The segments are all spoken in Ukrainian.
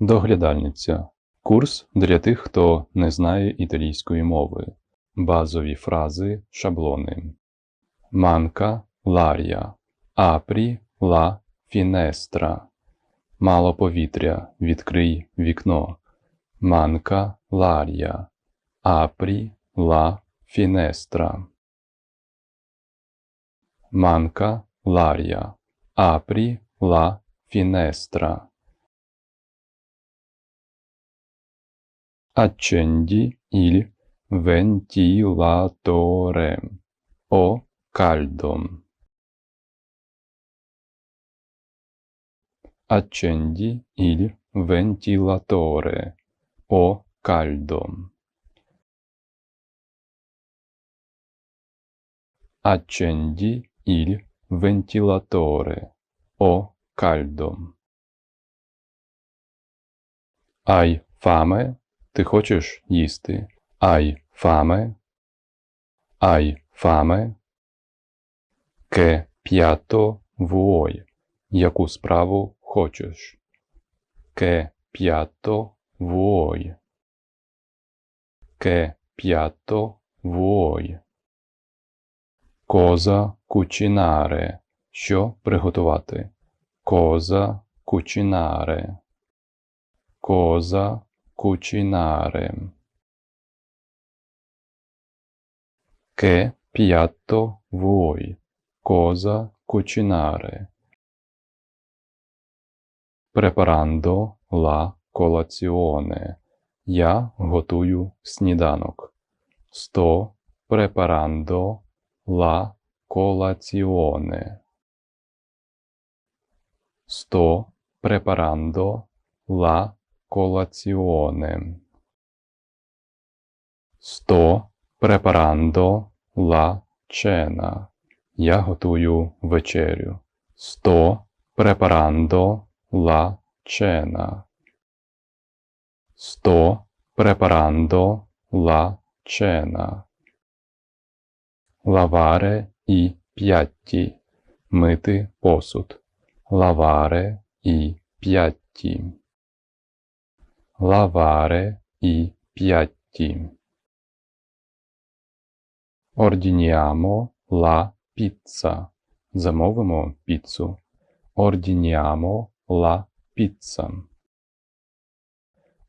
Доглядальниця. Курс для тих, хто не знає італійської мови. Базові фрази, шаблони. Манка ларія. Апрі ла фінестра. Мало повітря. Відкрий вікно. Манка ларія. Апрі ла фінестра. Манка l'aria. Apri la finestra. Accendi il ventilatore. Ho caldo. Accendi il ventilatore. Ho caldo. Accendi il ventilatore. Ho caldo. Ай фаме. Ти хочеш їсти? Ай фаме. Ай фаме. Ке п'ято vuoi. Яку справу хочеш? Ке п'ято vuoi. Ке п'ято vuoi. Коза кучінаре. Що приготувати? Коза кучінаре. Коза кучінаре. Ке п'ятто vuoi. Коза кучінаре. Препарандо ла колаціоне. Я готую сніданок. Сто препарандо la colazione. Sto preparando la colazione. Sto preparando la cena. Я готую вечерю. Sto preparando la cena. Sto preparando la cena. Лаваре і п'ятті. Мити посуд. Лаваре і п'ятті. Лаваре і п'ятті. Ordiniamo la pizza. Замовимо піцу. Ordiniamo la pizza.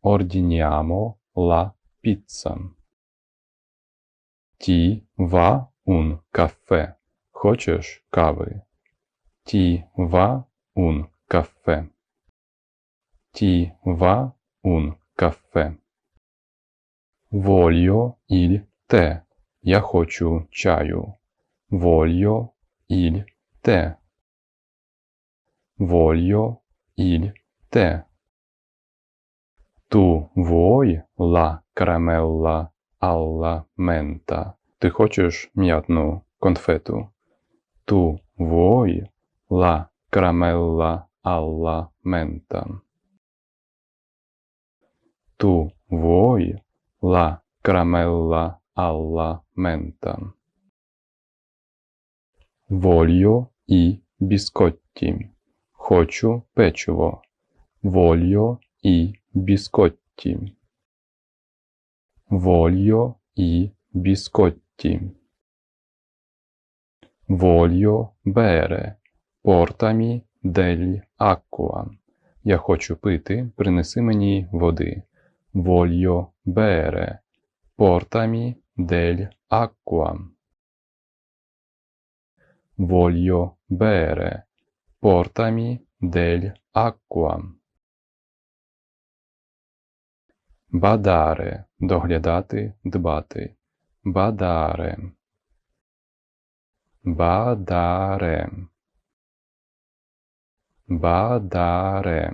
Ordiniamo la pizza. Ti va un caffè. Хочеш кави? Ti va un caffè. Ti va un caffè. Voglio il tè. Я хочу чаю. Voglio il tè. Voglio il tè. Tu vuoi la caramella alla menta? Ти хочеш м'ятну конфету? Tu vuoi la caramella alla menta? Tu vuoi la caramella alla menta? Voglio i biscotti. Хочу печиво. Voglio i biscotti. Voglio i biscotti. Voglio bere. Portami dell'acqua. Я хочу пити, принеси мені води. Voglio bere. Portami dell'acqua. Voglio bere. Portami dell'acqua. Бадаре доглядати, дбати. Бадаре. Бадаре. Бадаре.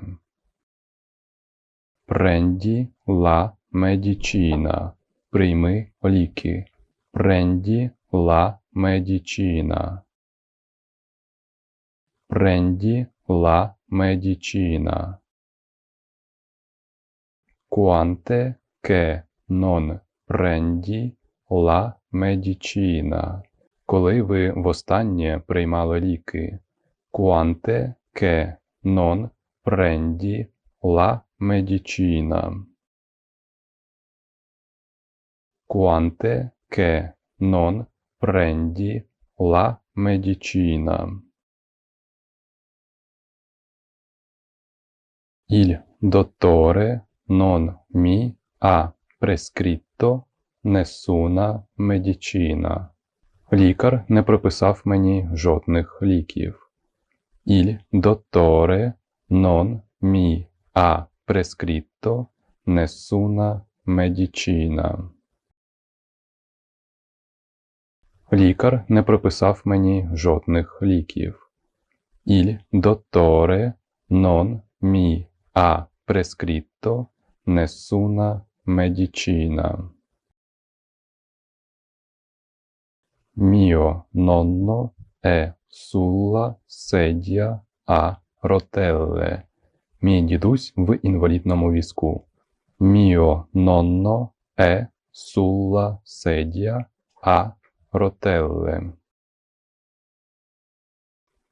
Пренді ла медічіна. Прийми ліки. Пренді ла медічіна. Пренді ла медічіна. Quante che non prendi la medicina? Коли ви востаннє приймали ліки? Quante che non prendi la medicina. Quante che non prendi la medicina. Il dottore non mi ha prescritto nessuna medicina. Лікар не прописав мені жодних ліків. Il dottore non mi ha prescritto nessuna medicina. Лікар не прописав мені жодних ліків. Il dottore non mi ha prescritto nessuna medicina. Mio nonno è sulla sedia a rotelle. Мій дідусь в інвалідному візку. Mio nonno è sulla sedia a rotelle.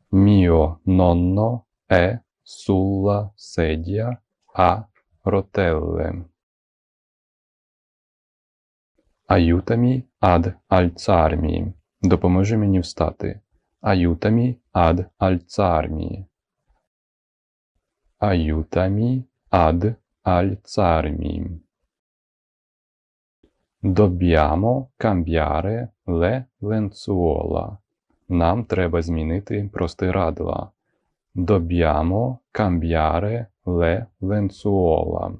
Mio nonno è sulla sedia a rotelle. Aiutami ad alzarmi. Допоможи мені встати. Aiutami ad alzarmi. Aiutami ad alzarmi. Dobbiamo cambiare le lenzuola. Нам треба змінити простирадла. Dobbiamo cambiare le lenzuola.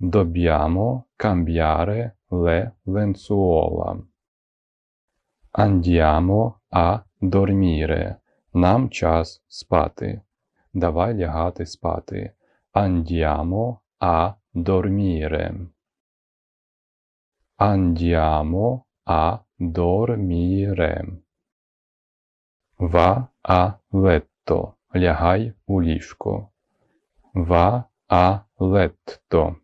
Dobbiamo cambiare le lenzuola. Andiamo a dormire. Нам час спати. Давай лягати спати. Andiamo a dormire. Andiamo a dormire. Va a letto. Лягай у ліжко. Va a letto.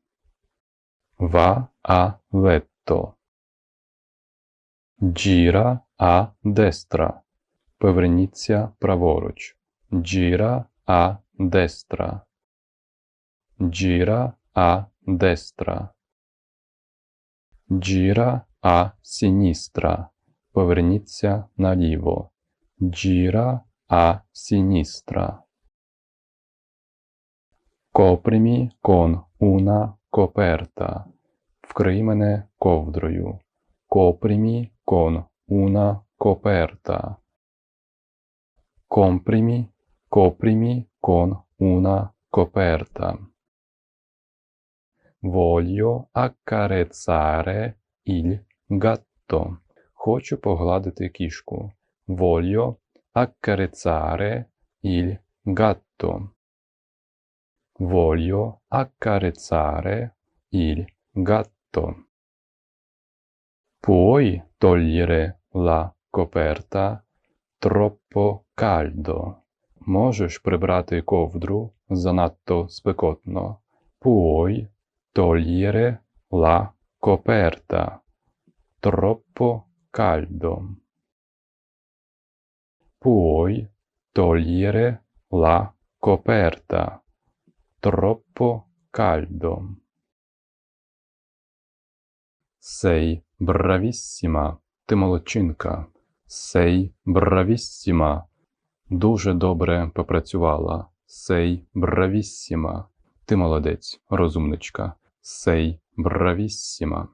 Va a letto. Gira a destra. Поверніться праворуч. Gira a destra. Gira a destra. Gira a sinistra. Поверніться наліво. Gira a sinistra. Coprimi con una coperta. Вкрий мене ковдрою. Coprimi con una coperta. Comprimi, coprimi con una coperta. Voglio accarezzare il gatto. Хочу погладити кішку. Voglio accarezzare il gatto. Voglio accarezzare il gatto. Puoi togliere la coperta? Troppo caldo. Можеш прибрати ковдру занадто спекотно. Puoi togliere la coperta? Troppo caldo. Puoi togliere la coperta? Troppo caldo. Sei bravissima. Ти молодчинка. Sei bravissima. Дуже добре попрацювала. Sei bravissima. Ти молодець, розумничка. Sei bravissima.